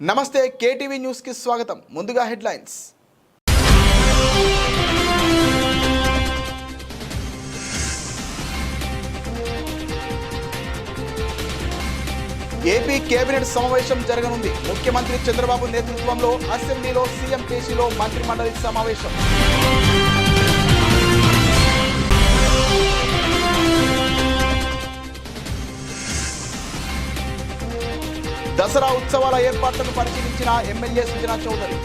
నమస్తే కేటీవీ న్యూస్కి స్వాగతం. ముందుగా హెడ్లైన్స్. ఏపీ కేబినెట్ సమావేశం జరగనుంది. ముఖ్యమంత్రి చంద్రబాబు నేతృత్వంలో అసెంబ్లీలో సీఎం కేసీలో మంత్రిమండలి సమావేశం. దసరా ఉత్సవాల ఏర్పాట్లను పరిశీలించిన ఎమ్మెల్యే సుజనా చౌదరి.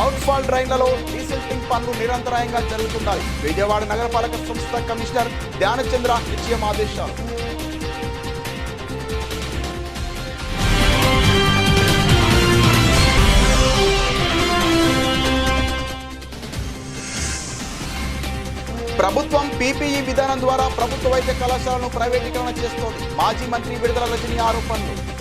అవుట్ఫాల్ డ్రైన్లలో డీసెల్టింగ్ పనులు నిరంతరాయంగా జరుగుతున్నాయి. విజయవాడ నగరపాలక సంస్థ కమిషనర్ ధ్యానచంద్ర నిశ్చయం ఆదేశాలు. ఈ విధానం ద్వారా ప్రభుత్వ వైద్య కళాశాలను ప్రైవేటీకరణ చేస్తోంది. మాజీ మంత్రి విడుదల రజనీ ఆరోపణలు.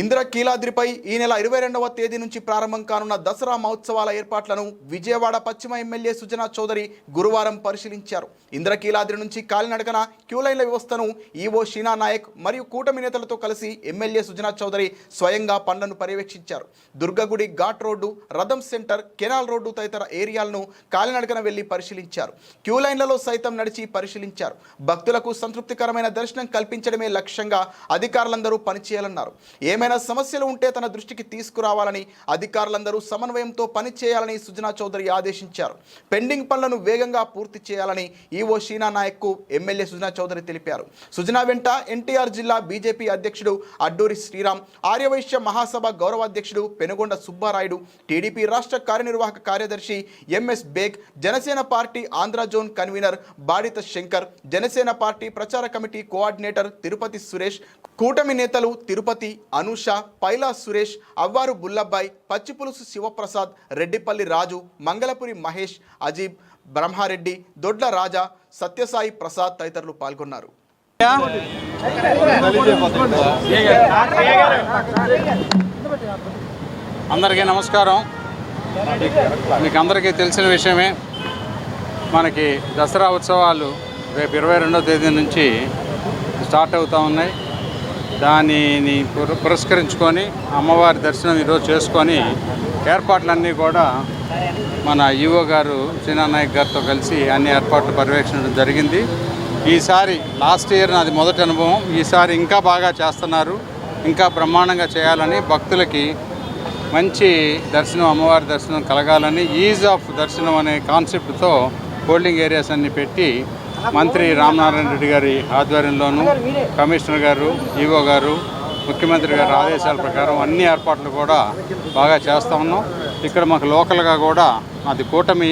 ఇంద్ర కీలాద్రిపై ఈ నెల ఇరవై రెండవ తేదీ నుంచి ప్రారంభం కానున్న దసరా మహోత్సవాల ఏర్పాట్లను విజయవాడ పశ్చిమ ఎమ్మెల్యే సుజనా చౌదరి గురువారం పరిశీలించారు. ఇంద్రకీలాద్రి నుంచి కాలినడకన క్యూలైన్ల వ్యవస్థను ఈవో షీనా నాయక్ మరియు కూటమి నేతలతో కలిసి ఎమ్మెల్యే సుజనా చౌదరి స్వయంగా పనులను పర్యవేక్షించారు. దుర్గగుడి ఘాట్ రోడ్డు రథం సెంటర్ కెనాల్ రోడ్డు తదితర ఏరియాలను కాలినడకన వెళ్ళి పరిశీలించారు. క్యూలైన్లలో సైతం నడిచి పరిశీలించారు. భక్తులకు సంతృప్తికరమైన దర్శనం కల్పించడమే లక్ష్యంగా అధికారులందరూ పనిచేయాలన్నారు. ఏమైనా సమస్యలు ఉంటే తన దృష్టికి తీసుకురావాలని అధికారులందరూ సమన్వయంతో పనిచేయాలని సుజనా చౌదరి ఆదేశించారు. పెండింగ్ పనులను వేగంగా పూర్తి చేయాలని ఈవో షీనా నాయక్కు ఎమ్మెల్యే సుజనా చౌదరి తెలిపారు. సుజనా వెంట ఎన్టీఆర్ జిల్లా బీజేపీ అధ్యక్షుడు అడ్డూరి శ్రీరామ్ ఆర్యవైశ్య మహాసభ గౌరవాధ్యక్షుడు పెనుగొండ సుబ్బారాయుడు టీడీపీ రాష్ట్ర కార్యనిర్వాహక కార్యదర్శి MS Baig Janasena party Andhra zone convener Badita Shankar Janasena party ప్రచార కమిటీ కోఆర్డినేటర్ తిరుపతి సురేష్ కూటమి నేతలు తిరుపతి అను అనూష పైలా సురేష్ అవ్వారు బుల్లబ్బాయ్ పచ్చిపులుసు శివప్రసాద్ రెడ్డిపల్లి రాజు మంగళపురి మహేష్ అజీబ్ బ్రహ్మారెడ్డి దొడ్ల రాజా సత్యసాయి ప్రసాద్ తదితరులు పాల్గొన్నారు. అందరికీ నమస్కారం. మీకు అందరికీ తెలిసిన విషయమే మనకి దసరా ఉత్సవాలు రేపు ఇరవై రెండవ తేదీ నుంచి స్టార్ట్ అవుతూ ఉన్నాయి. దానిని పుర- పురస్కరించుకొని అమ్మవారి దర్శనం ఈరోజు చేసుకొని ఏర్పాట్లన్నీ కూడా మన ఈవో గారు నాయక్ గారితో కలిసి అన్ని ఏర్పాట్లు పర్యవేక్షించడం జరిగింది. ఈసారి లాస్ట్ ఇయర్ నాది మొదటి అనుభవం. ఈసారి ఇంకా బాగా చేస్తున్నారు. ఇంకా బ్రహ్మాండంగా చేయాలని భక్తులకి మంచి దర్శనం అమ్మవారి దర్శనం కలగాలని ఈజ్ ఆఫ్ దర్శనం అనే కాన్సెప్ట్తో హోల్డింగ్ ఏరియాస్ అన్ని పెట్టి మంత్రి రామనారాయణ రెడ్డి గారి ఆధ్వర్యంలోనూ కమిషనర్ గారు ఈవో గారు ముఖ్యమంత్రి గారి ఆదేశాల ప్రకారం అన్ని ఏర్పాట్లు కూడా బాగా చేస్తూ ఉన్నాం. ఇక్కడ మాకు లోకల్గా కూడా అది కూటమి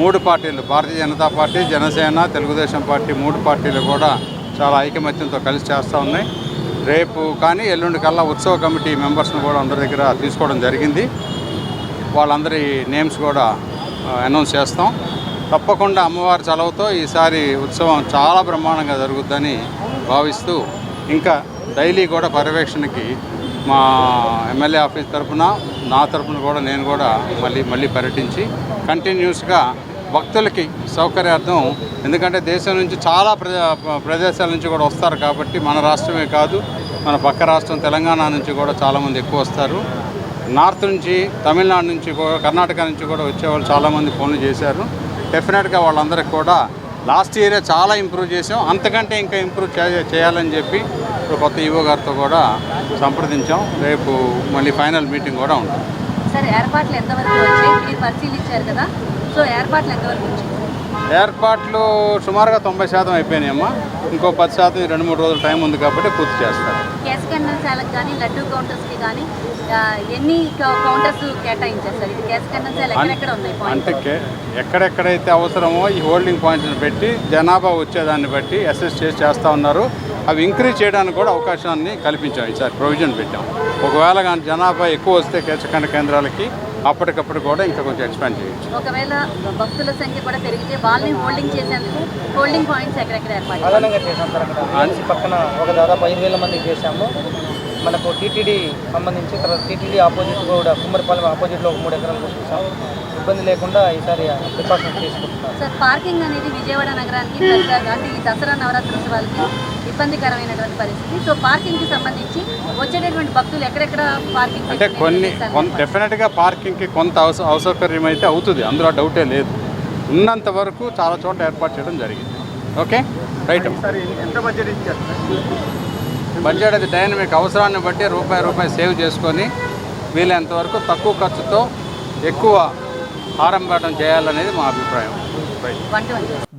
మూడు పార్టీలు భారతీయ జనతా పార్టీ జనసేన తెలుగుదేశం పార్టీ మూడు పార్టీలు కూడా చాలా ఐకమత్యంతో కలిసి చేస్తూ ఉన్నాయి. రేపు కానీ ఎల్లుండి కల్లా ఉత్సవ కమిటీ మెంబర్స్ని కూడా అందరి దగ్గర తీసుకోవడం జరిగింది. వాళ్ళందరి నేమ్స్ కూడా అనౌన్స్ చేస్తాం. తప్పకుండా అమ్మవారి చలవతో ఈసారి ఉత్సవం చాలా బ్రహ్మాండంగా జరుగుద్దని భావిస్తూ ఇంకా డైలీ కూడా పర్యవేక్షణకి మా ఎమ్మెల్యే ఆఫీస్ తరఫున నా తరఫున కూడా నేను కూడా మళ్ళీ మళ్ళీ పర్యటించి కంటిన్యూస్గా భక్తులకి సౌకర్యార్థం ఎందుకంటే దేశం నుంచి చాలా ప్రదేశాల నుంచి కూడా వస్తారు కాబట్టి మన రాష్ట్రమే కాదు మన పక్క రాష్ట్రం తెలంగాణ నుంచి కూడా చాలామంది ఎక్కువ వస్తారు. నార్త్ నుంచి తమిళనాడు నుంచి కూడా కర్ణాటక నుంచి కూడా వచ్చేవాళ్ళు చాలామంది ఫోన్లు చేశారు. డెఫినెట్గా వాళ్ళందరికీ కూడా లాస్ట్ ఇయరే చాలా ఇంప్రూవ్ చేసాం. అంతకంటే ఇంకా ఇంప్రూవ్ చేయాలని చెప్పి ఇప్పుడు కొత్త ఈవో గారితో కూడా సంప్రదించాం. రేపు మళ్ళీ ఫైనల్ మీటింగ్ కూడా ఉంటుంది. సరే ఏర్పాట్లు ఎంతవరకు వచ్చాయి? మీరు పరిశీలించారు కదా. సో ఏర్పాట్లు ఎంతవరకు వచ్చాయి? ఏర్పాట్లు సుమారుగా తొంభై శాతం అయిపోయినాయమ్మా. ఇంకో పది శాతం రెండు మూడు రోజులు టైం ఉంది కాబట్టి పూర్తి చేస్తారు. గ్యాస్ కన్నశాలకు కానీ లడ్డూ కౌంటర్స్కి కానీ ఆ, ఎన్ని కౌ- కౌంటర్స్ కేటాయించారు సార్? ఇది గ్యాస్ కన్నశాల ఎక్కడెక్కడ ఉన్నాయి పాయింట్స్ అంటే ఎక్కడెక్కడైతే అవసరమో ఈ హోల్డింగ్ పాయింట్స్ని పెట్టి జనాభా వచ్చేదాన్ని బట్టి అసెస్ చేసి చేస్తూ ఉన్నారు. అవి ఇంక్రీజ్ చేయడానికి కూడా అవకాశాన్ని కల్పించాం. ఈసారి ప్రొవిజన్ పెట్టాం. ఒకవేళ కానీ జనాభా ఎక్కువ వస్తే కేచకండ కేంద్రాలకి అప్పటికప్పుడు కూడా ఇంకా కొంచెం ఎక్స్పాండ్ చేయొచ్చు. ఒకవేళ భక్తుల సంఖ్య కూడా పెరిగితే వాళ్ళని హోల్డింగ్ చేసేందుకు హోల్డింగ్ పాయింట్స్ ఎక్కడెక్కడ ఏర్పాటు? అదనంగా చేసాం సార్ అక్కడ. ఆర్సీ పక్కన ఒక దాదాపు ఐదు వేల మందికి చేశాము. మనకు టీటీడీ సంబంధించి తర్వాత టీటీడీ ఆపోజిట్ కూడా కుమ్మరిపాలెం ఆపోజిట్లో ఒక మూడు ఎకరాలు చూసాం. ఇబ్బంది లేకుండా ఈసారి ప్రికాషన్స్ తీసుకుంటున్నాం సార్ పార్కింగ్ అనేది విజయవాడ నగరానికి అంటే ఈ దసరా నవరాత్రోత్సవాలకి ఇబ్బందికరమైనటువంటి పరిస్థితి. సో పార్కింగ్కి సంబంధించి వచ్చేటటువంటి భక్తులు ఎక్కడెక్కడ పార్కింగ్ అంటే కొన్ని కొంత డెఫినెట్గా పార్కింగ్కి కొంత అవస అసౌకర్యం అయితే అవుతుంది. అందులో డౌటే లేదు. ఉన్నంత వరకు చాలా చోట్ల ఏర్పాటు చేయడం జరిగింది. ఓకే? రైట్ ఎంత బడ్జెట్ ఇచ్చారు? బడ్జెట్ అది డైనమిక్ అవసరాన్ని బట్టి రూపాయి రూపాయి సేవ్ చేసుకొని వీలైనంత వరకు తక్కువ ఖర్చుతో ఎక్కువ ఆరంభాటం చేయాలనేది మా అభిప్రాయం.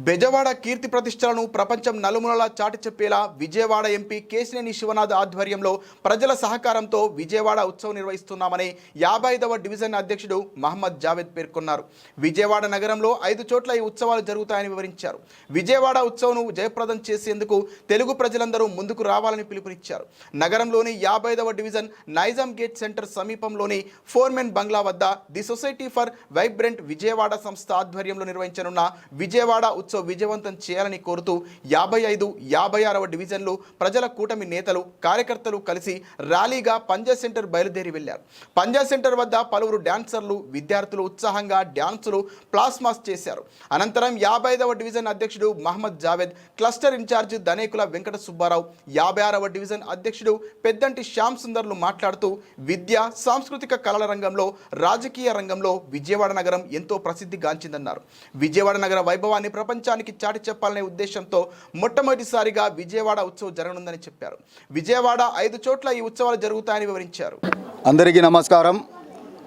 బెజవాడ కీర్తి ప్రతిష్టలను ప్రపంచం నలుమూలలా చాటి చెప్పేలా విజయవాడ ఎంపీ కేశినేని శివనాథ్ ఆధ్వర్యంలో ప్రజల సహకారంతో విజయవాడ ఉత్సవం నిర్వహిస్తున్నామని యాభై ఐదవ డివిజన్ అధ్యక్షుడు మహమ్మద్ జావేద్ పేర్కొన్నారు. విజయవాడ నగరంలో ఐదు చోట్ల ఈ ఉత్సవాలు జరుగుతాయని వివరించారు. విజయవాడ ఉత్సవం జయప్రదం చేసేందుకు తెలుగు ప్రజలందరూ ముందుకు రావాలని పిలుపునిచ్చారు. నగరంలోని యాభై ఐదవ డివిజన్ నైజాం గేట్ సెంటర్ సమీపంలోని ఫోర్మెన్ బంగ్లా వద్ద the society for vibrant Vijayawada సంస్థ ఆధ్వర్యంలో నిర్వహించనున్న విజయవాడ ఉత్సవం విజయవంతం చేయాలని కోరుతూ యాభై ఐదు యాభై ఆరవ డివిజన్లు ప్రజల కూటమి నేతలు కార్యకర్తలు కలిసి ర్యాలీగా పంజా సెంటర్ బయలుదేరి వెళ్ళారు పంజా సెంటర్ వద్ద పలువురు డాన్సర్లు విద్యార్థులు ఉత్సాహంగా డ్యాన్సులు ప్లాస్మాస్ చేశారు. అనంతరం యాభై ఐదవ డివిజన్ అధ్యక్షుడు మహమ్మద్ జావేద్ క్లస్టర్ ఇన్ఛార్జ్ దనేకుల వెంకట సుబ్బారావు యాభై ఆరవ డివిజన్ అధ్యక్షుడు పెద్దంటి శ్యామ్ సుందర్లు మాట్లాడుతూ విద్య సాంస్కృతిక కళల రంగంలో రాజకీయ రంగంలో విజయవాడ నగరం ఎంతో ప్రసిద్ధిగాంచిందన్నారు. విజయవాడ నగర వైభవాన్ని ప్రపంచానికి చాటి చెప్పాలనే ఉద్దేశంతో మొట్టమొదటిసారిగా విజయవాడ ఉత్సవం జరగనుందని చెప్పారు. విజయవాడ ఐదు చోట్ల ఈ ఉత్సవాలు జరుగుతాయని వివరించారు. అందరికీ నమస్కారం.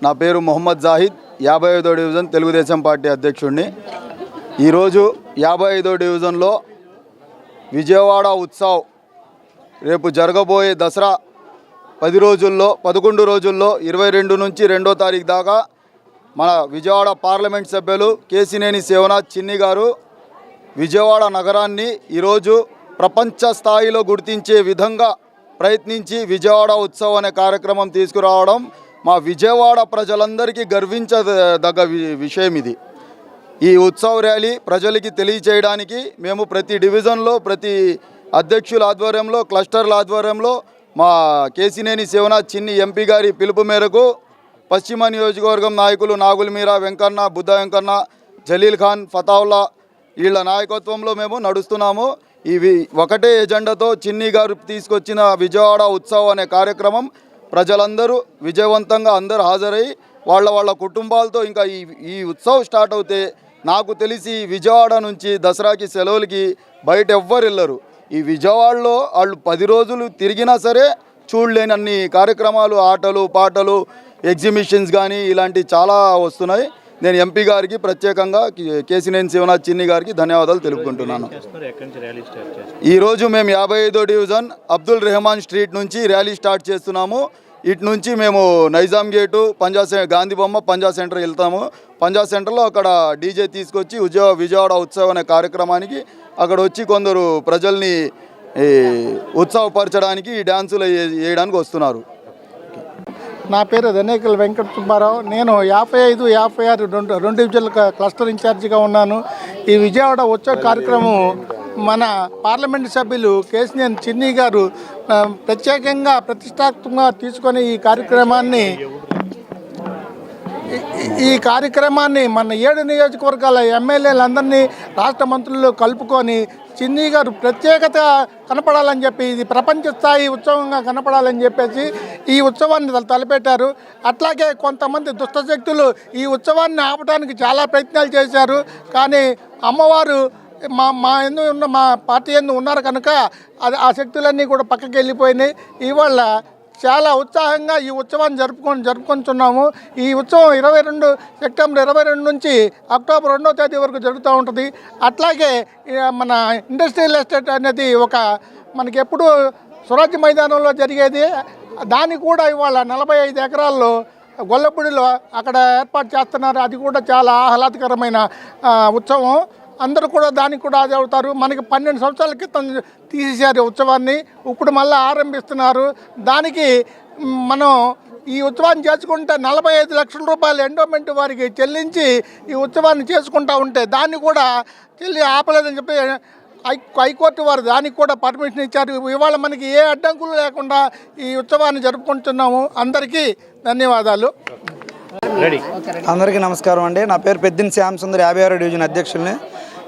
నా పేరు మొహమ్మద్ జాహిద్ యాభై ఐదో డివిజన్ తెలుగుదేశం పార్టీ అధ్యక్షుడిని. ఈరోజు యాభై ఐదో డివిజన్లో విజయవాడ ఉత్సవ్ రేపు జరగబోయే దసరా పది రోజుల్లో పదకొండు రోజుల్లో ఇరవై రెండు నుంచి రెండో తారీఖు దాకా మన విజయవాడ పార్లమెంట్ సభ్యులు కేసినేని శివనాథ్ చిన్ని గారు విజయవాడ నగరాన్ని ఈరోజు ప్రపంచ స్థాయిలో గుర్తించే విధంగా ప్రయత్నించి విజయవాడ ఉత్సవం అనే కార్యక్రమం తీసుకురావడం మా విజయవాడ ప్రజలందరికీ గర్వించదగ్గ విషయం ఇది. ఈ ఉత్సవ ర్యాలీ ప్రజలకి తెలియచేయడానికి మేము ప్రతి డివిజన్లో ప్రతి అధ్యక్షుల ఆధ్వర్యంలో క్లస్టర్ల ఆధ్వర్యంలో మా కేసినేని శివనాథ్ చిన్ని ఎంపీ గారి పిలుపు మేరకు పశ్చిమ నియోజకవర్గం నాయకులు నాగులమీర వెంకన్న బుద్ధ వెంకన్న జలీల్ ఖాన్ ఫతావుల్లా వీళ్ళ నాయకత్వంలో మేము నడుస్తున్నాము. ఇవి ఒకటే ఎజెండాతో చిన్ని గారు తీసుకొచ్చిన విజయవాడ ఉత్సవం అనే కార్యక్రమం. ప్రజలందరూ విజయవంతంగా అందరూ హాజరై వాళ్ళ వాళ్ళ కుటుంబాలతో ఇంకా ఈ ఈ ఉత్సవం స్టార్ట్ అవుతే నాకు తెలిసి విజయవాడ నుంచి దసరాకి సెలవులకి బయట ఎవ్వరు వెళ్ళరు. ఈ విజయవాడలో వాళ్ళు పది రోజులు తిరిగినా సరే చూడలేని అన్ని కార్యక్రమాలు ఆటలు పాటలు ఎగ్జిబిషన్స్ కానీ ఇలాంటివి చాలా వస్తున్నాయి. నేను ఎంపీ గారికి ప్రత్యేకంగా కేసినేని శివనాథ్ చిన్ని గారికి ధన్యవాదాలు తెలుపుకుంటున్నాను. ఈరోజు మేము యాభై ఐదో డివిజన్ అబ్దుల్ రెహమాన్ స్ట్రీట్ నుంచి ర్యాలీ స్టార్ట్ చేస్తున్నాము. ఇటు నుంచి మేము నైజాం గేటు పంజా సె గాంధీ బొమ్మ పంజా సెంటర్ వెళ్తాము. పంజా సెంటర్లో అక్కడ డీజే తీసుకొచ్చి విజయ విజయవాడ ఉత్సవం అనే కార్యక్రమానికి అక్కడ వచ్చి కొందరు ప్రజల్ని ఈ, ఉత్సవపరచడానికి ఈ డ్యాన్సులు వేయడానికి వస్తున్నారు. నా పేరు ధనేకల్ వెంకట సుబ్బారావు. నేను యాభై ఐదు యాభై ఆరు రెండు రెండు డివిజన్ల క్లస్టర్ ఇన్ఛార్జిగా ఉన్నాను. ఈ విజయవాడ ఉత్సవ కార్యక్రమం మన పార్లమెంట్ సభ్యులు కేసినేని చిన్ని గారు ప్రత్యేకంగా ప్రతిష్టాత్మకంగా తీసుకొని ఈ కార్యక్రమాన్ని ఈ- కార్యక్రమాన్ని మన ఏడు నియోజకవర్గాల ఎమ్మెల్యేలందరినీ రాష్ట్ర మంత్రులు కలుపుకొని చిన్ని గారు ప్రత్యేకత కనపడాలని చెప్పి ఇది ప్రపంచ స్థాయి ఉత్సవంగా కనపడాలని చెప్పేసి ఈ ఉత్సవాన్ని తలపెట్టారు. అట్లాగే కొంతమంది దుష్టశక్తులు ఈ ఉత్సవాన్ని ఆపడానికి చాలా ప్రయత్నాలు చేశారు. కానీ అమ్మవారు మా మా ఎందు ఉన్న మా పార్టీ ఎందు ఉన్నారు కనుక అది ఆ శక్తులన్నీ కూడా పక్కకి వెళ్ళిపోయినాయి ఇవాళ చాలా ఉత్సాహంగా ఈ ఉత్సవాన్ని జరుపుకొని జరుపుకుంటున్నాము. ఈ ఉత్సవం ఇరవై రెండు సెప్టెంబర్ ఇరవై రెండు నుంచి అక్టోబర్ రెండవ తేదీ వరకు జరుగుతూ ఉంటుంది. అట్లాగే మన ఇండస్ట్రియల్ ఎస్టేట్ అనేది ఒక మనకి ఎప్పుడు స్వరాజ్య మైదానంలో జరిగేది. దాన్ని కూడా ఇవాళ నలభై ఐదు ఎకరాల్లో గొల్లపూడిలో అక్కడ ఏర్పాటు చేస్తున్నారు. అది కూడా చాలా ఆహ్లాదకరమైన ఉత్సవం. అందరూ కూడా దానికి కూడా అది అవుతారు మనకి పన్నెండు సంవత్సరాల క్రితం తీసేశారు ఈ ఉత్సవాన్ని. ఇప్పుడు మళ్ళీ ఆరంభిస్తున్నారు. దానికి మనం ఈ ఉత్సవాన్ని చేసుకుంటే నలభై ఐదు లక్షల రూపాయలు ఎండోమెంట్ వారికి చెల్లించి ఈ ఉత్సవాన్ని చేసుకుంటా ఉంటే దాన్ని కూడా చెల్లి ఆపలేదని చెప్పి హై హైకోర్టు వారు దానికి కూడా పర్మిషన్ ఇచ్చారు. ఇవాళ మనకి ఏ అడ్డంకులు లేకుండా ఈ ఉత్సవాన్ని జరుపుకుంటున్నాము. అందరికీ ధన్యవాదాలు. అందరికీ నమస్కారం అండి. నా పేరు పెద్దిన శ్యామ్ సుందర్ యాభై ఆరో డివిజన్ అధ్యక్షుల్ని.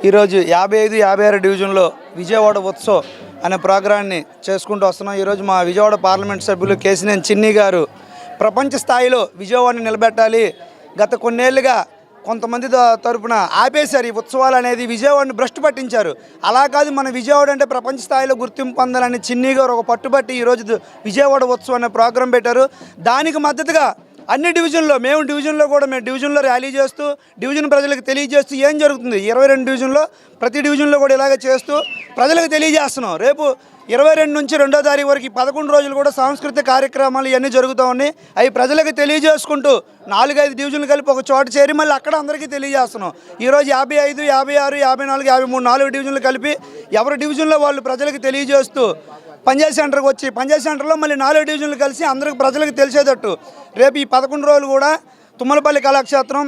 ఈరోజు యాభై ఐదు యాభై ఆరు డివిజన్లో విజయవాడ ఉత్సవ్ అనే ప్రోగ్రాన్ని చేసుకుంటూ వస్తున్నాం. ఈరోజు మా విజయవాడ పార్లమెంట్ సభ్యులు కేసినేని చిన్ని గారు ప్రపంచ స్థాయిలో విజయవాడని నిలబెట్టాలి. గత కొన్నేళ్ళుగా కొంతమంది తరపున ఆపేశారు ఈ ఉత్సవాలు అనేది. విజయవాడని భ్రష్టు పట్టించారు. అలా కాదు మన విజయవాడ అంటే ప్రపంచ స్థాయిలో గుర్తింపు పొందాలని చిన్ని గారు ఒక పట్టుబట్టి ఈరోజు విజయవాడ ఉత్సవం అనే ప్రోగ్రాం పెట్టారు. దానికి మద్దతుగా అన్ని డివిజన్లో మేము డివిజన్లో కూడా మేము డివిజన్లో ర్యాలీ చేస్తూ డివిజన్ ప్రజలకు తెలియజేస్తూ ఏం జరుగుతుంది? ఇరవై రెండు డివిజన్లో ప్రతి డివిజన్లో కూడా ఇలాగ చేస్తూ ప్రజలకు తెలియజేస్తున్నాం. రేపు ఇరవై రెండు నుంచి రెండో తారీఖు వరకు పదకొండు రోజులు కూడా సాంస్కృతిక కార్యక్రమాలు ఇవన్నీ జరుగుతూ ఉన్నాయి. అవి ప్రజలకు తెలియజేసుకుంటూ నాలుగైదు డివిజన్లు కలిపి ఒక చోట చేరి మళ్ళీ అక్కడ అందరికీ తెలియజేస్తున్నాం. ఈరోజు యాభై ఐదు యాభై ఆరు యాభై నాలుగు యాభై మూడు నాలుగు డివిజన్లు కలిపి ఎవరి డివిజన్లో వాళ్ళు ప్రజలకు తెలియజేస్తూ పంచాయతీ సెంటర్కి వచ్చి పంచాయతీ సెంటర్లో మళ్ళీ నాలుగు డివిజన్లు కలిసి అందరికి ప్రజలకు తెలిసేటట్టు. రేపు ఈ పదకొండు రోజులు కూడా తుమ్మలపల్లి కళాక్షేత్రం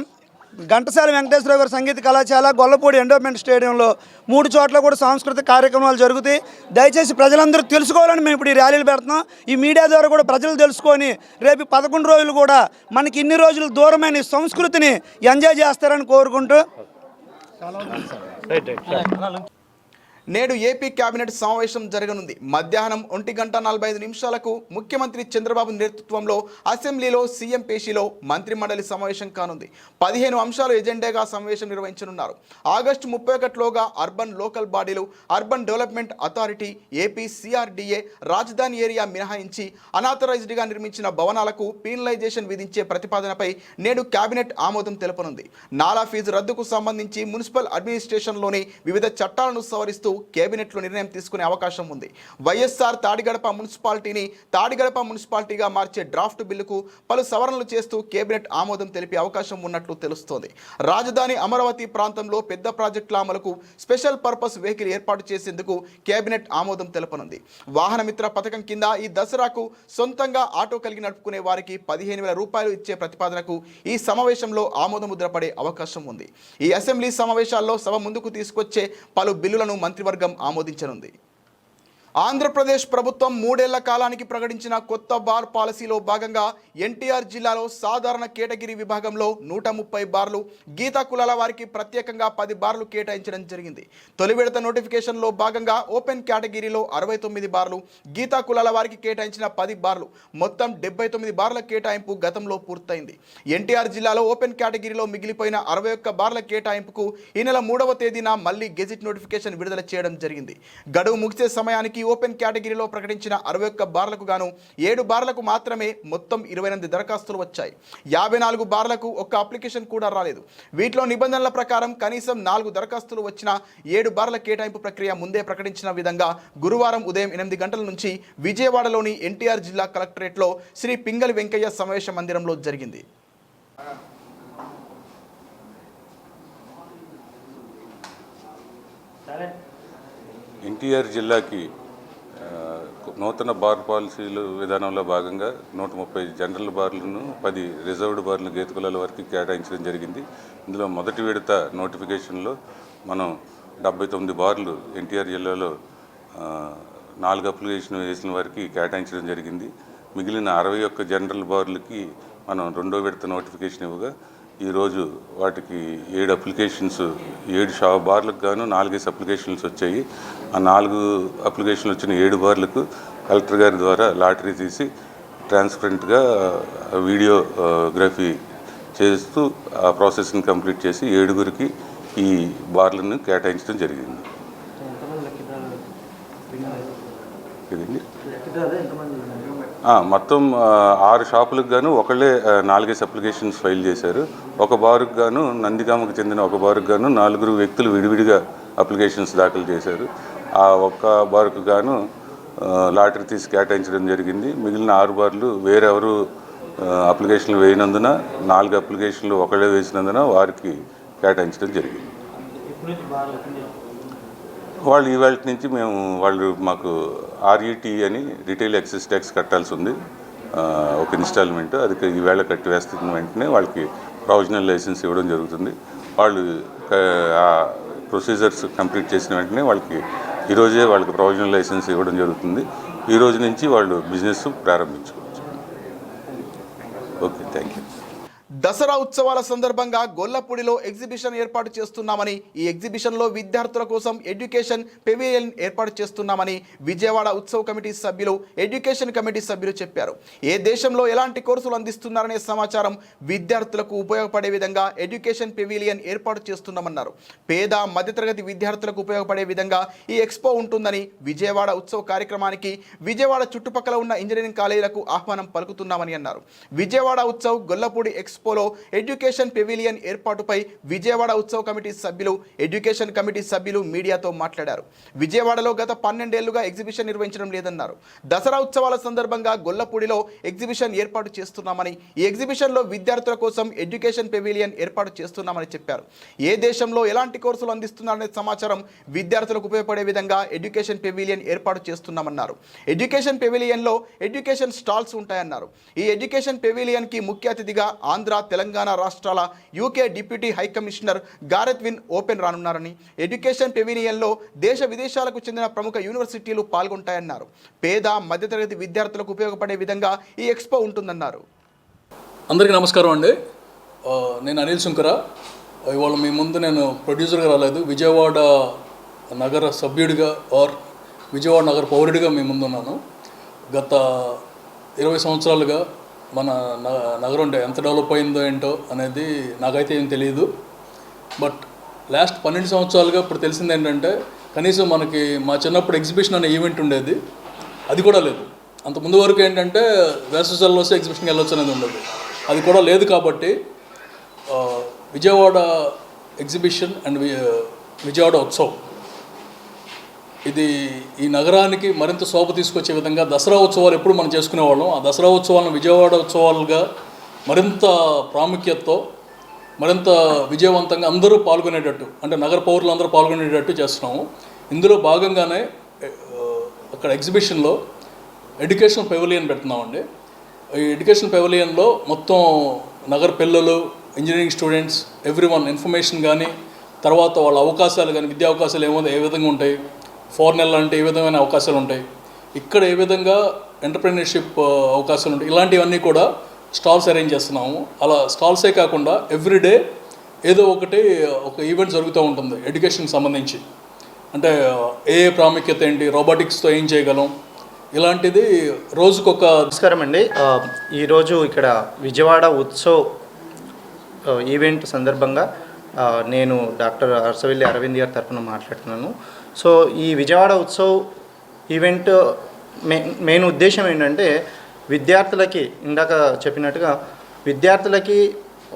ఘంటసాల వెంకటేశ్వర గారి సంగీత కళాశాల గొల్లపూడి ఎండోమెంట్ స్టేడియంలో మూడు చోట్ల కూడా సాంస్కృతిక కార్యక్రమాలు జరుగుతాయి. దయచేసి ప్రజలందరూ తెలుసుకోవాలని మేము ఇప్పుడు ఈ ర్యాలీలు పెడుతున్నాం. ఈ మీడియా ద్వారా కూడా ప్రజలు తెలుసుకొని రేపు పదకొండు రోజులు కూడా మనకి ఇన్ని రోజులు దూరమైన సంస్కృతిని ఎంజాయ్ చేస్తారని కోరుకుంటూ. నేడు ఏపీ కేబినెట్ సమావేశం జరగనుంది. మధ్యాహ్నం ఒంటి గంట నలభై ఐదు నిమిషాలకు ముఖ్యమంత్రి చంద్రబాబు నేతృత్వంలో అసెంబ్లీలో సీఎం పేషీలో మంత్రి మండలి సమావేశం కానుంది. పదిహేను అంశాలు ఎజెండాగా సమావేశం నిర్వహించనున్నారు. ఆగస్టు ముప్పై ఒకటిలోగా అర్బన్ లోకల్ బాడీలు urban development authority AP CRDA రాజధాని ఏరియా మినహాయించి అనాథరైజ్డ్గా నిర్మించిన భవనాలకు పీనలైజేషన్ విధించే ప్రతిపాదనపై నేడు కేబినెట్ ఆమోదం తెలపనుంది. నాలా ఫీజు రద్దుకు సంబంధించి మున్సిపల్ అడ్మినిస్ట్రేషన్లోని వివిధ చట్టాలను సవరిస్తూ కేబినెట్లో నిర్ణయం తీసుకునే అవకాశం ఉంది. వైఎస్ఆర్ తాడిగడప మున్సిపాలిటీని తాడిగడప మున్సిపాలిటీగా మార్చే డ్రాఫ్ట్ బిల్లుకు పలు సవరణలు చేస్తూ కేబినెట్ ఆమోదం తెలిపే అవకాశం ఉన్నట్లు తెలుస్తోంది. రాజధాని అమరావతి ప్రాంతంలో పెద్ద ప్రాజెక్టుల అమలుకు స్పెషల్ పర్పస్ వెహికల్ ఏర్పాటు చేసేందుకు కేబినెట్ ఆమోదం తెలపనుంది. వాహనమిత్ర పథకం కింద ఈ దసరాకు సొంతంగా ఆటో కలిగి నడుపుకునే వారికి పదిహేను వేల రూపాయలు ఇచ్చే ప్రతిపాదనకు ఈ సమావేశంలో ఆమోద ముద్ర పడే అవకాశం ఉంది. ఈ అసెంబ్లీ సమావేశాల్లో సభ ముందుకు తీసుకొచ్చే పలు బిల్లులను మంత్రి మంత్రివర్గం ఆమోదించనుంది. ఆంధ్రప్రదేశ్ ప్రభుత్వం మూడేళ్ళ కాలానికి ప్రకటించిన కొత్త బార్ పాలసీలో భాగంగా ఎన్టీఆర్ జిల్లాలో సాధారణ కేటగిరీ విభాగంలో నూట ముప్పై బార్లు గీతా కులాల వారికి ప్రత్యేకంగా పది బార్లు కేటాయించడం జరిగింది. తొలి విడత నోటిఫికేషన్లో భాగంగా ఓపెన్ కేటగిరీలో అరవై తొమ్మిది బార్లు గీతా కులాల వారికి కేటాయించిన పది బార్లు మొత్తం డెబ్బై తొమ్మిది బార్ల కేటాయింపు గతంలో పూర్తయింది. ఎన్టీఆర్ జిల్లాలో ఓపెన్ కేటగిరీలో మిగిలిపోయిన అరవై ఒక్క బార్ల కేటాయింపుకు ఈ నెల మూడవ తేదీన మళ్ళీ గెజిట్ నోటిఫికేషన్ విడుదల చేయడం జరిగింది. గడువు ముగిసే సమయానికి ఓపెన్ కేటగిరీలో ప్రకటించిన అరవై ఒక్క బార్లకు గాను ఏడు బార్లకు మాత్రమే మొత్తం ఇరవై ఎనిమిది దరఖాస్తులు వచ్చాయి. యాభై నాలుగు బార్లకు ఒక్క అప్లికేషన్ కూడా రాలేదు. వీటిలో నిబంధనల ప్రకారం కనీసం నాలుగు దరఖాస్తులు వచ్చిన ఏడు బార్ల కేటాయింపు ప్రక్రియ ముందే ప్రకటించిన విధంగా గురువారం ఉదయం ఎనిమిది గంటల నుంచి విజయవాడలోని ఎన్టీఆర్ జిల్లా కలెక్టరేట్లో శ్రీ పింగళి వెంకయ్య సమావేశ మందిరంలో జరిగింది. ఎన్టీఆర్ జిల్లాకి నూతన బార్ పాలసీలు విధానంలో భాగంగా నూట ముప్పై జనరల్ బార్లను పది రిజర్వ్డ్ బార్లను గీతకులాల వరకు కేటాయించడం జరిగింది. ఇందులో మొదటి విడత నోటిఫికేషన్లో మనం డెబ్బై తొమ్మిది బార్లు ఎన్టీఆర్ జిల్లాలో నాలుగు అప్లికేషన్ వేసిన వారికి కేటాయించడం జరిగింది. మిగిలిన అరవై ఒక్క జనరల్ బార్లకి మనం రెండో విడత నోటిఫికేషన్ ఇవ్వగా ఈరోజు వాటికి ఏడు అప్లికేషన్స్ ఏడు షా బార్లకు గాను నాలుగైదు అప్లికేషన్స్ వచ్చాయి. ఆ నాలుగు అప్లికేషన్లు వచ్చిన ఏడు బార్లకు కలెక్టర్ గారి ద్వారా లాటరీ తీసి ట్రాన్స్పరెంట్గా వీడియోగ్రఫీ చేస్తూ ఆ ప్రాసెస్ని కంప్లీట్ చేసి ఏడుగురికి ఈ బార్లను కేటాయించడం జరిగింది ఇదండి ఆ, మొత్తం ఆరు షాపులకు గాను ఒకళ్ళే నాలుగేసి అప్లికేషన్స్ ఫైల్ చేశారు. ఒక బారుకు గాను నందిగామకు చెందిన ఒక బారుకు గాను నలుగురు వ్యక్తులు విడివిడిగా అప్లికేషన్స్ దాఖలు చేశారు. ఆ ఒక్క బారుకు గాను లాటరీ తీసి కేటాయించడం జరిగింది. మిగిలిన ఆరు బార్లు వేరెవరు అప్లికేషన్లు వేయనందున నాలుగు అప్లికేషన్లు ఒకళ్ళే వేసినందున వారికి కేటాయించడం జరిగింది. వాళ్ళు ఇవాళ నుంచి మేము వాళ్ళు మాకు ఆర్ఈటీ అని రిటైల్ ఎక్సైజ్ ట్యాక్స్ కట్టాల్సి ఉంది. ఒక ఇన్స్టాల్మెంట్ అది ఈవేళ కట్టి వేస్తున్న వెంటనే వాళ్ళకి ప్రొవిజనల్ లైసెన్స్ ఇవ్వడం జరుగుతుంది. వాళ్ళు ఆ ప్రొసీజర్స్ కంప్లీట్ చేసిన వెంటనే వాళ్ళకి ఈరోజే వాళ్ళకి ప్రొవిజనల్ లైసెన్స్ ఇవ్వడం జరుగుతుంది. ఈ రోజు నుంచి వాళ్ళు బిజినెస్ ప్రారంభించుకోవచ్చు. ఓకే థ్యాంక్ యూ దసరా ఉత్సవాల సందర్భంగా గొల్లపూడిలో ఎగ్జిబిషన్ ఏర్పాటు చేస్తున్నామని ఈ ఎగ్జిబిషన్లో విద్యార్థుల కోసం ఎడ్యుకేషన్ పెవిలియన్ ఏర్పాటు చేస్తున్నామని విజయవాడ ఉత్సవ కమిటీ సభ్యులు ఎడ్యుకేషన్ కమిటీ సభ్యులు చెప్పారు. ఏ దేశంలో ఎలాంటి కోర్సులు అందిస్తున్నారనే సమాచారం విద్యార్థులకు ఉపయోగపడే విధంగా ఎడ్యుకేషన్ పెవిలియన్ ఏర్పాటు చేస్తున్నామన్నారు. పేద మధ్యతరగతి విద్యార్థులకు ఉపయోగపడే విధంగా ఈ ఎక్స్పో ఉంటుందని విజయవాడ ఉత్సవ కార్యక్రమానికి విజయవాడ చుట్టుపక్కల ఉన్న ఇంజనీరింగ్ కాలేజీలకు ఆహ్వానం పలుకుతున్నామని అన్నారు. విజయవాడ ఉత్సవ్ గొల్లపూడి ఎక్స్పో ఎక్స్పోలో ఎడ్యుకేషన్ పెవిలియన్ ఏర్పాటుపై విజయవాడ ఉత్సవ కమిటీ సభ్యులు ఎడ్యుకేషన్ కమిటీ సభ్యులు మీడియాతో మాట్లాడారు. విజయవాడలో గత పన్నెండేళ్ళుగా ఎగ్జిబిషన్ నిర్వహించడం లేదన్నారు. దసరా ఉత్సవాల సందర్భంగా గొల్లపూడిలో ఎగ్జిబిషన్ ఏర్పాటు చేస్తున్నామని ఈ ఎగ్జిబిషన్లో విద్యార్థుల కోసం ఎడ్యుకేషన్ పెవిలియన్ ఏర్పాటు చేస్తున్నామని చెప్పారు. ఏ దేశంలో ఎలాంటి కోర్సులు అందిస్తున్నారనే సమాచారం విద్యార్థులకు ఉపయోగపడే విధంగా ఎడ్యుకేషన్ పెవిలియన్ ఏర్పాటు చేస్తున్నామన్నారు. ఎడ్యుకేషన్ పెవిలియన్లో ఎడ్యుకేషన్ స్టాల్స్ ఉంటాయన్నారు. ఈ ఎడ్యుకేషన్ పెవిలియన్కి ముఖ్య అతిథిగా ఆంధ్ర తెలంగాణ రాష్ట్రాల UK deputy high commissioner Gareth Wynn Owen రానున్నారని education పెవినియన్లో దేశ విదేశాలకు చెందిన ప్రముఖ యూనివర్సిటీలు పాల్గొంటాయన్నారు. పేద మధ్యతరగతి విద్యార్థులకు ఉపయోగపడే విధంగా ఈ ఎక్స్పో ఉంటుందన్నారు. అందరికీ నమస్కారం అండి. నేను అనిల్ శంకర. ఇవాళ మీ ముందు నేను ప్రొడ్యూసర్గా రాలేదు. విజయవాడ నగర సభ్యుడిగా ఆర్ విజయవాడ నగర పౌరుడిగా మీ ముందున్నాను. గత ఇరవై సంవత్సరాలుగా మన నగరం ఎంత డెవలప్ అయిందో ఏంటో అనేది నాకైతే ఏం తెలియదు బట్ లాస్ట్ పన్నెండు సంవత్సరాలుగా ఇప్పుడు తెలిసింది ఏంటంటే కనీసం మనకి మా చిన్నప్పుడు ఎగ్జిబిషన్ అనే ఈవెంట్ ఉండేది. అది కూడా లేదు. అంత ముందు వరకు ఏంటంటే వేసవిలో వస్తే ఎగ్జిబిషన్కి వెళ్ళొచ్చు అనేది ఉండదు. అది కూడా లేదు కాబట్టి విజయవాడ ఎగ్జిబిషన్ అండ్ విజయవాడ ఉత్సవ్. ఇది ఈ నగరానికి మరింత శోభ తీసుకొచ్చే విధంగా దసరా ఉత్సవాలు ఎప్పుడు మనం చేసుకునేవాళ్ళం. ఆ దసరా ఉత్సవాలను విజయవాడ ఉత్సవాలుగా మరింత ప్రాముఖ్యతతో మరింత విజయవంతంగా అందరూ పాల్గొనేటట్టు అంటే నగర పౌరులు అందరూ పాల్గొనేటట్టు చేస్తున్నాము. ఇందులో భాగంగానే అక్కడ ఎగ్జిబిషన్లో ఎడ్యుకేషన్ పెవలియన్ పెడుతున్నామండి. ఈ ఎడ్యుకేషన్ పెవలియన్లో మొత్తం నగర పిల్లలు engineering students every one information కానీ తర్వాత వాళ్ళ అవకాశాలు కానీ విద్యా అవకాశాలు ఏమో ఏ విధంగా ఉంటాయి ఫోర్ నెలలు అంటే ఏ విధమైన అవకాశాలు ఉంటాయి? ఇక్కడ ఏ విధంగా ఎంటర్ప్రీనర్షిప్ అవకాశాలు ఉంటాయి? ఇలాంటివన్నీ కూడా స్టాల్స్ అరేంజ్ చేస్తున్నాము. అలా స్టాల్సే కాకుండా ఎవ్రీడే ఏదో ఒకటి ఒక ఈవెంట్ జరుగుతూ ఉంటుంది ఎడ్యుకేషన్కి సంబంధించి. అంటే ఏ ఏ ప్రాముఖ్యత ఏంటి రోబోటిక్స్తో ఏం చేయగలం? ఇలాంటిది రోజుకొక నమస్కారం అండి. ఈరోజు ఇక్కడ విజయవాడ ఉత్సవ్ ఈవెంట్ సందర్భంగా నేను డాక్టర్ అరసవెల్లి అరవింద్ గారి తరఫున మాట్లాడుతున్నాను. సో ఈ Vijayawada Utsav event main main ఉద్దేశం ఏంటంటే విద్యార్థులకి ఇందాక చెప్పినట్టుగా విద్యార్థులకి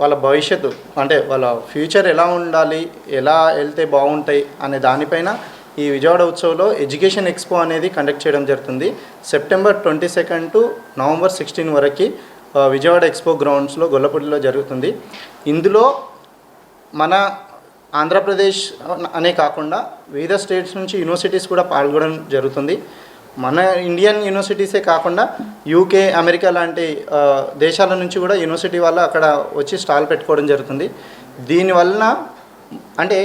వాళ్ళ భవిష్యత్తు అంటే వాళ్ళ ఫ్యూచర్ ఎలా ఉండాలి ఎలా వెళ్తే బాగుంటాయి అనే దానిపైన ఈ విజయవాడ ఉత్సవంలో ఎడ్యుకేషన్ ఎక్స్పో అనేది కండక్ట్ చేయడం జరుగుతుంది. September twenty second to November sixteen వరకు విజయవాడ ఎక్స్పో గ్రౌండ్స్లో గొల్లపూడిలో జరుగుతుంది. ఇందులో మన ఆంధ్రప్రదేశ్ అనే కాకుండా వివిధ స్టేట్స్ నుంచి యూనివర్సిటీస్ కూడా పాల్గొనడం జరుగుతుంది. మన ఇండియన్ యూనివర్సిటీసే కాకుండా యూకే అమెరికా లాంటి దేశాల నుంచి కూడా యూనివర్సిటీ వాళ్ళు అక్కడ వచ్చి స్టాల్ పెట్టుకోవడం జరుగుతుంది. దీనివలన అంటే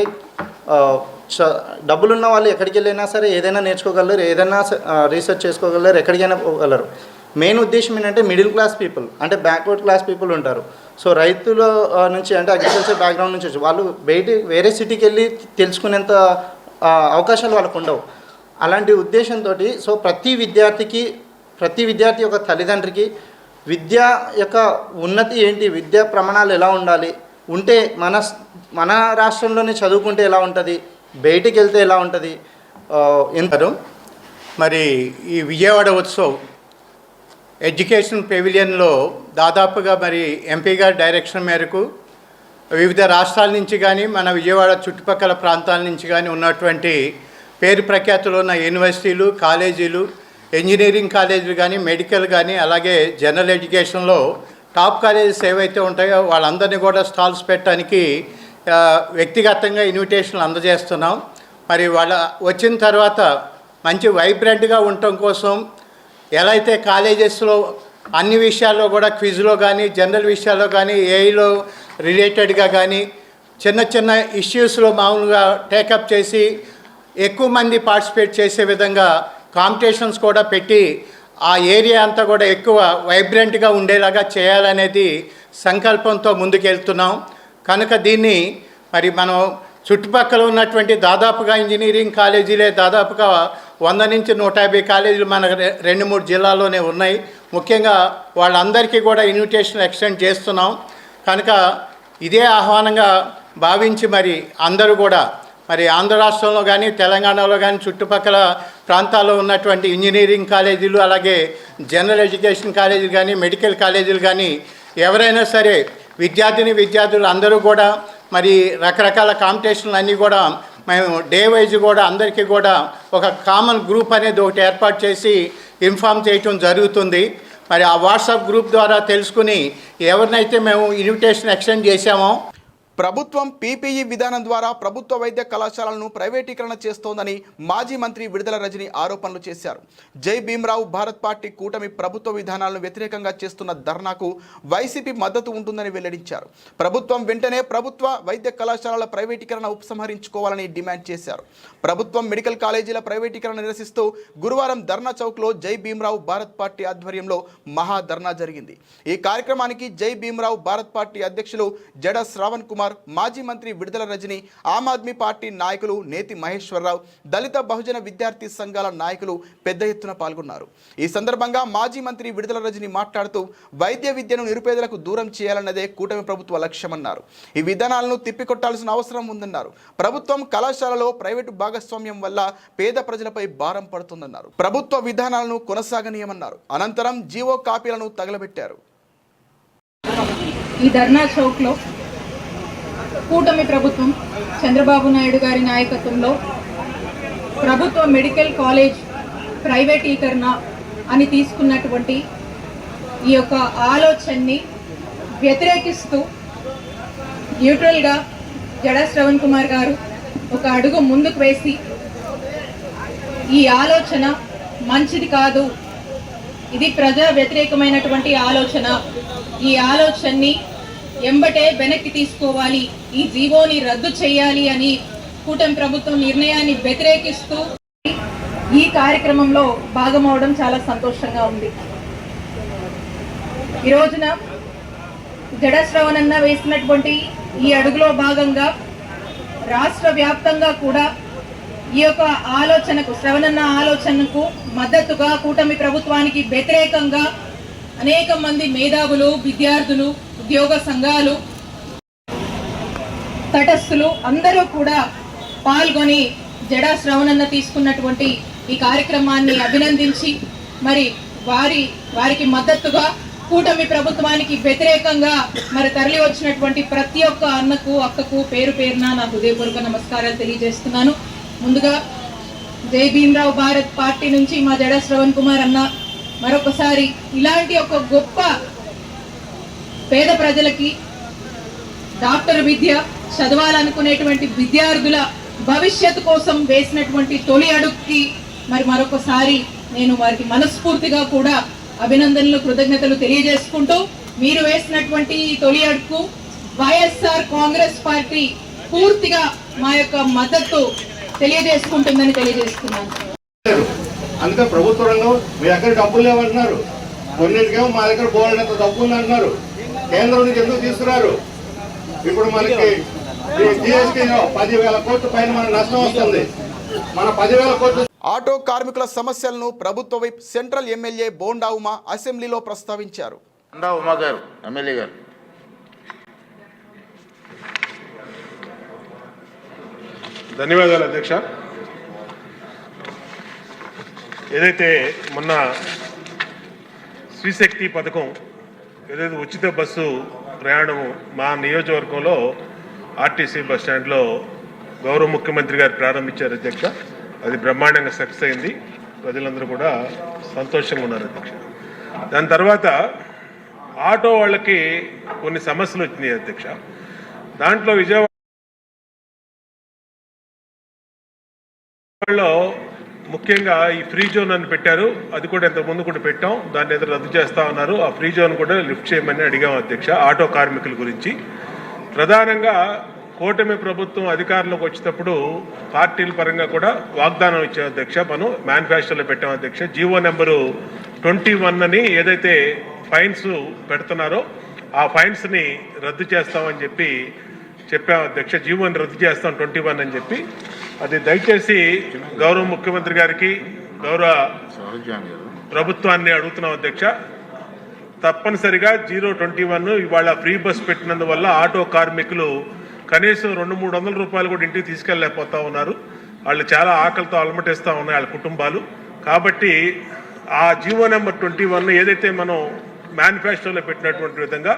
డబ్బులున్న వాళ్ళు ఎక్కడికి వెళ్ళినా సరే ఏదైనా నేర్చుకోగలరు ఏదైనా స- రీసెర్చ్ చేసుకోగలరు ఎక్కడికైనా పోగలరు. మెయిన్ ఉద్దేశం ఏంటంటే మిడిల్ క్లాస్ పీపుల్ అంటే బ్యాక్వర్డ్ క్లాస్ పీపుల్ ఉంటారు. సో రైతుల నుంచి అంటే అగ్రికల్చర్ బ్యాక్గ్రౌండ్ నుంచి వచ్చి వాళ్ళు బయట వేరే సిటీకి వెళ్ళి తెలుసుకునేంత అవకాశాలు వాళ్ళకు ఉండవు. అలాంటి ఉద్దేశంతో సో ప్రతి విద్యార్థికి ప్రతి విద్యార్థి యొక్క తల్లిదండ్రికి విద్య యొక్క ఉన్నతి ఏంటి విద్యా ప్రమాణాలు ఎలా ఉండాలి ఉంటే మన మన రాష్ట్రంలోనే చదువుకుంటే ఎలా ఉంటుంది బయటికి వెళ్తే ఎలా ఉంటుంది ఎంతరు మరి ఈ విజయవాడ ఉత్సవం ఎడ్యుకేషన్ పెవిలియన్లో దాదాపుగా మరి ఎంపీ గారి డైరెక్షన్ మేరకు వివిధ రాష్ట్రాల నుంచి కానీ మన విజయవాడ చుట్టుపక్కల ప్రాంతాల నుంచి కానీ ఉన్నటువంటి పేరు ప్రఖ్యాతులు ఉన్న యూనివర్సిటీలు కాలేజీలు ఇంజనీరింగ్ కాలేజీలు కానీ మెడికల్ కానీ అలాగే జనరల్ ఎడ్యుకేషన్లో టాప్ కాలేజెస్ ఏవైతే ఉంటాయో వాళ్ళందరినీ కూడా స్టాల్స్ పెట్టడానికి వ్యక్తిగతంగా ఇన్విటేషన్లు అందజేస్తున్నాం. మరి వాళ్ళ వచ్చిన తర్వాత మంచి వైబ్రెంట్గా ఉండటం కోసం ఎలా అయితే కాలేజెస్లో అన్ని విషయాల్లో కూడా క్విజ్లో కానీ జనరల్ విషయాల్లో కానీ ఏఐలో రిలేటెడ్గా కానీ చిన్న చిన్న ఇష్యూస్లో మామూలుగా టేకప్ చేసి ఎక్కువ మంది పార్టిసిపేట్ చేసే విధంగా కాంపిటీషన్స్ కూడా పెట్టి ఆ ఏరియా అంతా కూడా ఎక్కువ వైబ్రెంట్గా ఉండేలాగా చేయాలనేది సంకల్పంతో ముందుకెళ్తున్నాం. కనుక దీన్ని మరి మనం చుట్టుపక్కల ఉన్నటువంటి దాదాపుగా ఇంజనీరింగ్ కాలేజీలే దాదాపుగా వంద నుంచి నూట యాభై కాలేజీలు మన రెండు మూడు జిల్లాల్లోనే ఉన్నాయి. ముఖ్యంగా వాళ్ళందరికీ కూడా ఇన్విటేషన్ ఎక్స్టెండ్ చేస్తున్నాం. కనుక ఇదే ఆహ్వానంగా భావించి మరి అందరూ కూడా మరి ఆంధ్ర రాష్ట్రంలో కానీ తెలంగాణలో కానీ చుట్టుపక్కల ప్రాంతాల్లో ఉన్నటువంటి ఇంజనీరింగ్ కాలేజీలు అలాగే జనరల్ ఎడ్యుకేషన్ కాలేజీలు కానీ మెడికల్ కాలేజీలు కానీ ఎవరైనా సరే విద్యార్థిని విద్యార్థులు అందరూ కూడా మరి రకరకాల కాంపిటీషన్లు అన్నీ కూడా మేము డే వైజ్ కూడా అందరికీ కూడా ఒక కామన్ గ్రూప్ అనేది ఒకటి ఏర్పాటు చేసి ఇన్ఫామ్ చేయటం జరుగుతుంది. మరి ఆ వాట్సాప్ గ్రూప్ ద్వారా తెలుసుకుని ఎవరినైతే మేము ఇన్విటేషన్ ఎక్స్టెండ్ చేశామో ప్రభుత్వం పీపీఈ విధానం ద్వారా ప్రభుత్వ వైద్య కళాశాలలను ప్రైవేటీకరణ చేస్తోందని మాజీ మంత్రి విడుదల రజని ఆరోపణలు చేశారు. జై భీమరావు భారత్ పార్టీ కూటమి ప్రభుత్వ విధానాలను వ్యతిరేకంగా చేస్తున్న ధర్నాకు వైసీపీ మద్దతు ఉంటుందని వెల్లడించారు. ప్రభుత్వం వెంటనే ప్రభుత్వ వైద్య కళాశాలల ప్రైవేటీకరణ ఉపసంహరించుకోవాలని డిమాండ్ చేశారు. ప్రభుత్వం మెడికల్ కాలేజీల ప్రైవేటీకరణ నిరసిస్తూ గురువారం ధర్నా చౌక్లో జై భీమరావు భారత్ పార్టీ ఆధ్వర్యంలో మహా ధర్నా జరిగింది. ఈ కార్యక్రమానికి జై భీమరావు భారత్ పార్టీ అధ్యక్షులు జడ శ్రావణ్ కుమార్ మాజీ మంత్రి విడుదల రజని ఆమ్ ఆద్మీ పార్టీ నాయకులు నేతి మహేశ్వరరావు దళిత బహుజన విద్యార్థి సంఘాల నాయకులు పెద్ద ఎత్తున పాల్గొన్నారు. ఈ సందర్భంగా మాజీ మంత్రి విడుదల రజని మాట్లాడుతూ వైద్య విద్యను నిరుపేదలకు దూరం చేయాలన్నదే కూటమి ప్రభుత్వ లక్ష్యమన్నారు. ఈ విధానాలను తిప్పికొట్టాల్సిన అవసరం ఉందన్నారు. ప్రభుత్వం కళాశాలలో ప్రైవేటు భాగస్వామ్యం వల్ల పేద ప్రజలపై భారం పడుతుందన్నారు. ప్రభుత్వ విధానాలను కొనసాగనీయమన్నారు. అనంతరం జీవో కాపీలను తగలబెట్టారు. ఈ ధర్నా చౌక్లో కూటమి ప్రభుత్వం చంద్రబాబు నాయుడు గారి నాయకత్వంలో ప్రభుత్వ మెడికల్ కాలేజ్ ప్రైవేటీకరణ అని తీసుకున్నటువంటి ఈ యొక్క ఆలోచనని వ్యతిరేకిస్తూ న్యూట్రల్గా జడా శ్రవణ్ కుమార్ గారు ఒక అడుగు ముందుకు వేసి ఈ ఆలోచన మంచిది కాదు ఇది ప్రజా వ్యతిరేకమైనటువంటి ఆలోచన. ఈ ఆలోచనని ఎంబటే వెనక్కి తీసుకోవాలి. ఈ జీవోని రద్దు చేయాలి అని కూటమి ప్రభుత్వం నిర్ణయాన్ని వ్యతిరేకిస్తూ ఈ కార్యక్రమంలో భాగమవడం చాలా సంతోషంగా ఉంది. ఈ రోజున జడశ్రవణన్న వేసినటువంటి ఈ అడుగులో భాగంగా రాష్ట్ర వ్యాప్తంగా కూడా ఈ యొక్క ఆలోచనకు శ్రవణన్న ఆలోచనకు మద్దతుగా కూటమి ప్రభుత్వానికి వ్యతిరేకంగా అనేక మంది మేధావులు విద్యార్థులు ఉద్యోగ సంఘాలు తటస్థులు అందరూ కూడా పాల్గొని జడా శ్రవణన్న తీసుకున్నటువంటి ఈ కార్యక్రమాన్ని అభినందించి మరి వారి వారికి మద్దతుగా కూటమి ప్రభుత్వానికి వ్యతిరేకంగా మరి తరలి వచ్చినటువంటి ప్రతి ఒక్క అన్నకు అక్కకు పేరు పేరున నా హృదయపూర్వక నమస్కారాలు తెలియజేస్తున్నాను. ముందుగా జై భీమరావు భారత్ పార్టీ నుంచి మా జడ శ్రవణ్ కుమార్ అన్న మరొకసారి ఇలాంటి ఒక గొప్ప పేద ప్రజలకి డాక్టర్ విద్య చదవాలనుకునేటువంటి విద్యార్థుల భవిష్యత్తు కోసం వేసినటువంటి తొలి అడుగుకి మరి మరొకసారి నేను వారికి మనస్ఫూర్తిగా కూడా అభినందనలు కృతజ్ఞతలు తెలియజేసుకుంటూ మీరు వేసినటువంటి తొలి అడుగు వైఎస్ఆర్ కాంగ్రెస్ పార్టీ పూర్తిగా మా యొక్క మద్దతు తెలియజేసుకుంటుందని తెలియజేస్తున్నాను. అందుకే ప్రభుత్వ రంగం మీ దగ్గర డబ్బులు లేవంటున్నారు. కొన్నింటికేమో మా దగ్గర బోల్డంత డబ్బు ఉంది అంటున్నారు కేంద్రం నుంచి ఎందుకు తీసుకున్నారు ఇప్పుడు మనకి జిఎస్టీ పదివేల కోట్ల పైన మన నష్టం వస్తుంది. మన పదివేల కోట్లు ఆటో కార్మికుల సమస్యలను ప్రభుత్వ వైపు సెంట్రల్ ఎమ్మెల్యే బోండా ఉమా అసెంబ్లీలో ప్రస్తావించారు. అందా ఉమా గారు ఎమ్మెల్యే గారు. ధన్యవాదాలు అధ్యక్ష. ఏదైతే మొన్న శ్రీశక్తి పథకం ఏదైతే ఉచిత బస్సు ప్రయాణం మా నియోజకవర్గంలో ఆర్టీసీ బస్ స్టాండ్లో గౌరవ ముఖ్యమంత్రి గారు ప్రారంభించారు అధ్యక్ష. అది బ్రహ్మాండంగా సక్సెస్ అయింది. ప్రజలందరూ కూడా సంతోషంగా ఉన్నారు అధ్యక్ష. దాని తర్వాత ఆటో వాళ్ళకి కొన్ని సమస్యలు వచ్చినాయి అధ్యక్ష. దాంట్లో విజయవాడలో ముఖ్యంగా ఈ ఫ్రీ జోన్ అని పెట్టారు. అది కూడా ఇంతకుముందు కూడా పెట్టాం. దాన్ని ఏదో రద్దు చేస్తా ఉన్నారు ఆ ఫ్రీ జోన్ కూడా లిఫ్ట్ చేయమని అడిగాం అధ్యక్ష ఆటో కార్మికుల గురించి. ప్రధానంగా కూటమి ప్రభుత్వం అధికారంలోకి వచ్చేటప్పుడు పార్టీల పరంగా కూడా వాగ్దానం ఇచ్చాం అధ్యక్ష. మనం మేనిఫెస్టోలో పెట్టాం అధ్యక్ష. జీవో నెంబరు ట్వంటీ వన్ అని ఏదైతే ఫైన్స్ పెడుతున్నారో ఆ ఫైన్స్ని రద్దు చేస్తామని చెప్పి చెప్పాం అధ్యక్ష జీవోని రద్దు చేస్తాం ట్వంటీ వన్ అని చెప్పి. అది దయచేసి గౌరవ ముఖ్యమంత్రి గారికి గౌరవ ప్రభుత్వాన్ని అడుగుతున్నాం అధ్యక్ష. తప్పనిసరిగా జీరో ట్వంటీ వన్ ఇవాళ ఫ్రీ బస్ పెట్టినందువల్ల ఆటో కార్మికులు కనీసం రెండు మూడు వందల రూపాయలు కూడా ఇంటికి తీసుకెళ్ళలేకపోతా ఉన్నారు. వాళ్ళు చాలా ఆకలితో అలమటిస్తూ ఉన్నాయి వాళ్ళ కుటుంబాలు. కాబట్టి ఆ జీవో నెంబర్ ట్వంటీ వన్ ఏదైతే మనం మేనిఫెస్టోలో పెట్టినటువంటి విధంగా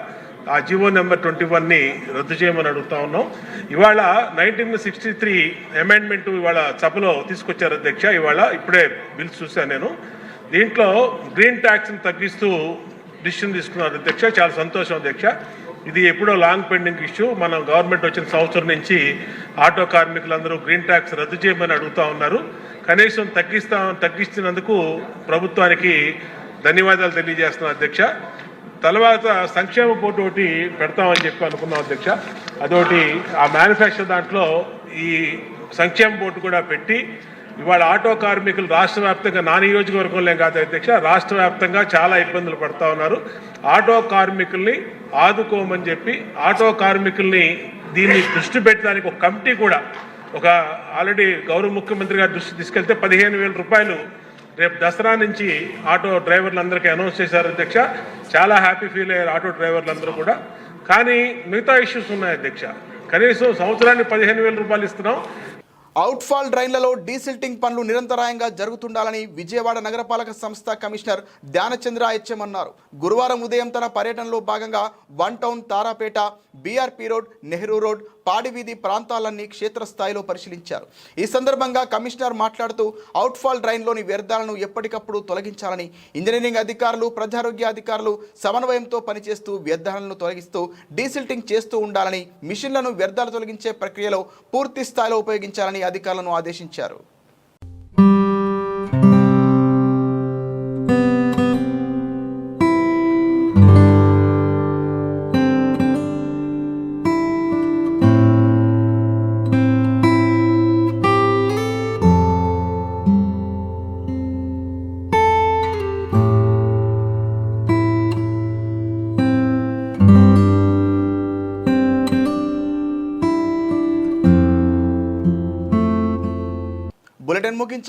ఆ జీవో నెంబర్ ట్వంటీ వన్ని రద్దు చేయమని అడుగుతా ఉన్నాం. ఇవాళ నైన్టీన్ సిక్స్టీ త్రీ అమెండ్మెంట్ ఇవాళ సభలో తీసుకొచ్చారు అధ్యక్ష. ఇవాళ ఇప్పుడే బిల్స్ చూశాను నేను. దీంట్లో గ్రీన్ ట్యాక్స్ని తగ్గిస్తూ డిసిషన్ తీసుకున్నారు అధ్యక్ష. చాలా సంతోషం అధ్యక్ష. ఇది ఎప్పుడో లాంగ్ పెండింగ్ ఇష్యూ. మనం గవర్నమెంట్ వచ్చిన సంవత్సరం నుంచి ఆటో కార్మికులందరూ గ్రీన్ ట్యాక్స్ రద్దు చేయమని అడుగుతా ఉన్నారు. కనీసం తగ్గిస్తా తగ్గిస్తున్నందుకు ప్రభుత్వానికి ధన్యవాదాలు తెలియజేస్తున్నాను అధ్యక్ష. తర్వాత సంక్షేమ బోర్డు ఒకటి పెడతామని చెప్పి అనుకున్నాం అధ్యక్ష. అదొకటి ఆ మ్యానుఫ్యాక్చర్ దాంట్లో ఈ సంక్షేమ బోర్డు కూడా పెట్టి ఇవాళ ఆటో కార్మికులు రాష్ట్ర వ్యాప్తంగా నా నియోజకవర్గంలో కాదు అధ్యక్ష రాష్ట్ర వ్యాప్తంగా చాలా ఇబ్బందులు పడతా ఉన్నారు. ఆటో కార్మికుల్ని ఆదుకోమని చెప్పి ఆటో కార్మికుల్ని దీన్ని దృష్టి పెట్టడానికి ఒక కమిటీ కూడా ఒక ఆల్రెడీ గౌరవ ముఖ్యమంత్రి గారు దృష్టి తీసుకెళ్తే పదిహేను వేల రూపాయలు రేపు దసరా నుంచి ఆటో డ్రైవర్లందరికీ అనౌన్స్ చేశారు అధ్యక్ష. చాలా హ్యాపీ ఫీల్ అయ్యారు ఆటో డ్రైవర్లందరూ కూడా. కానీ మిగతా ఇష్యూస్ ఉన్నాయి అధ్యక్ష. కనీసం సంవత్సరానికి పదిహేను వేల రూపాయలు ఇస్తున్నాం. అవుట్ఫాల్ డ్రైన్లలో డీసిల్టింగ్ పనులు నిరంతరాయంగా జరుగుతుండాలని విజయవాడ నగరపాలక సంస్థ కమిషనర్ ధ్యానచంద్ర హెచ్ఎం అన్నారు గురువారం ఉదయం తన పర్యటనలో భాగంగా one town Tarapeta BRP road Nehru road Padiveedhi ప్రాంతాలన్నీ క్షేత్రస్థాయిలో పరిశీలించారు. ఈ సందర్భంగా కమిషనర్ మాట్లాడుతూ అవుట్ఫాల్ డ్రైన్లోని వ్యర్థాలను ఎప్పటికప్పుడు తొలగించాలని ఇంజనీరింగ్ అధికారులు ప్రజారోగ్య అధికారులు సమన్వయంతో పనిచేస్తూ వ్యర్థాలను తొలగిస్తూ డీసిల్టింగ్ చేస్తూ ఉండాలని మిషన్లను వ్యర్థాలు తొలగించే ప్రక్రియలో పూర్తి స్థాయిలో ఉపయోగించాలని అధికారులను ఆదేశించారు.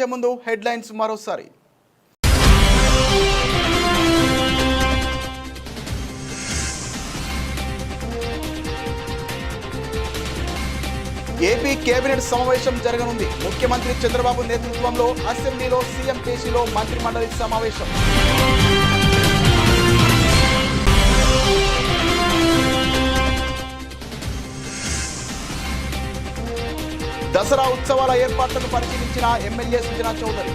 వచ్చే ముందు హెడ్లైన్స్ మరోసారి. ఏపీ కేబినెట్ సమావేశం జరగనుంది. ముఖ్యమంత్రి చంద్రబాబు నేతృత్వంలో అసెంబ్లీలో సీఎం కేసీలో మంత్రిమండలి సమావేశం. దసరా ఉత్సవాల ఏర్పాట్లను పరిశీలించిన ఎమ్మెల్యే సుజనా చౌదరి.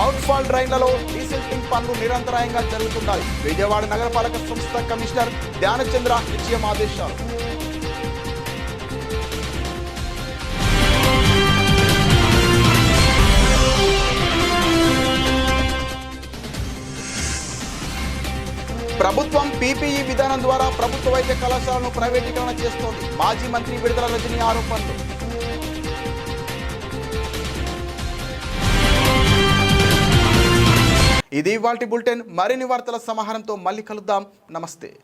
అవుట్ఫాల్ డ్రైన్లలో డీసిల్టింగ్ పనులు నిరంతరాయంగా జరుగుతుండాలి విజయవాడ నగరపాలక సంస్థ కమిషనర్ ధ్యానచంద్ర నిశ్చయం ఆదేశాలు. ప్రభుత్వం పీపీఈ విధానం ద్వారా ప్రభుత్వ వైద్య కళాశాలను ప్రైవేటీకరణ చేస్తోంది. మాజీ మంత్రి విడుదల రజనీ ఆరోపణలు. ఇది వాల్టి బులెటిన్. మరిన్ని వార్తల సమాహారంతో మళ్ళీ కలుద్దాం. నమస్తే.